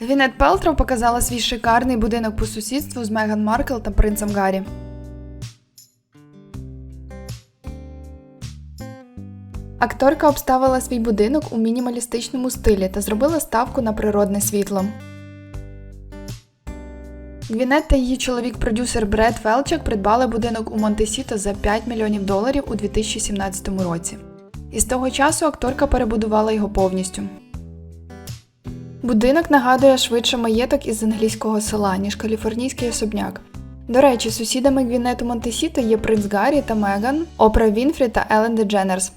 Гвінет Пелтроу показала свій шикарний будинок по сусідству з Меган Маркл та принцем Гаррі. Акторка обставила свій будинок у мінімалістичному стилі та зробила ставку на природне світло. Гвінет та її чоловік-продюсер Бред Фелчак придбали будинок у Монтесіто за 5 мільйонів доларів у 2017 році. І з того часу акторка перебудувала його повністю. Будинок нагадує швидше маєток із англійського села, ніж каліфорнійський особняк. До речі, сусідами Гвінету Монтесіто є принц Гаррі та Меган, Опра Вінфрі та Елен Дедженерс.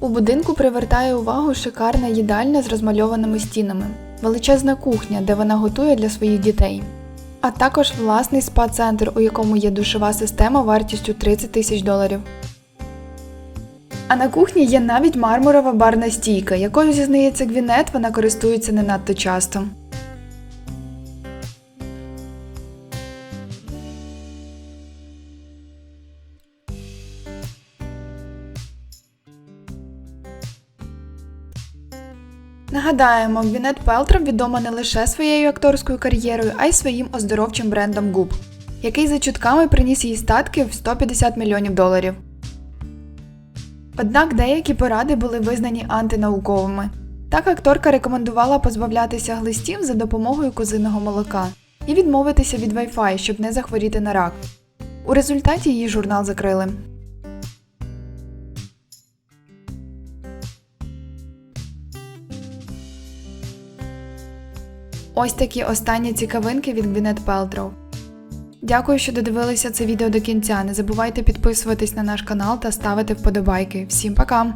У будинку привертає увагу шикарна їдальня з розмальованими стінами, величезна кухня, де вона готує для своїх дітей. А також власний спа-центр, у якому є душова система вартістю 30 тисяч доларів. А на кухні є навіть мармурова барна стійка, якою зізнається Гвінет, вона користується не надто часто. Нагадаємо, Гвінет Пелтроу відома не лише своєю акторською кар'єрою, а й своїм оздоровчим брендом Губ, який за чутками приніс їй статки в 150 мільйонів доларів. Однак деякі поради були визнані антинауковими. Так акторка рекомендувала позбавлятися глистів за допомогою козиного молока і відмовитися від Wi-Fi, щоб не захворіти на рак. У результаті її журнал закрили. Ось такі останні цікавинки від Гвінет Пелтроу. Дякую, що додивилися це відео до кінця. Не забувайте підписуватись на наш канал та ставити вподобайки. Всім пока!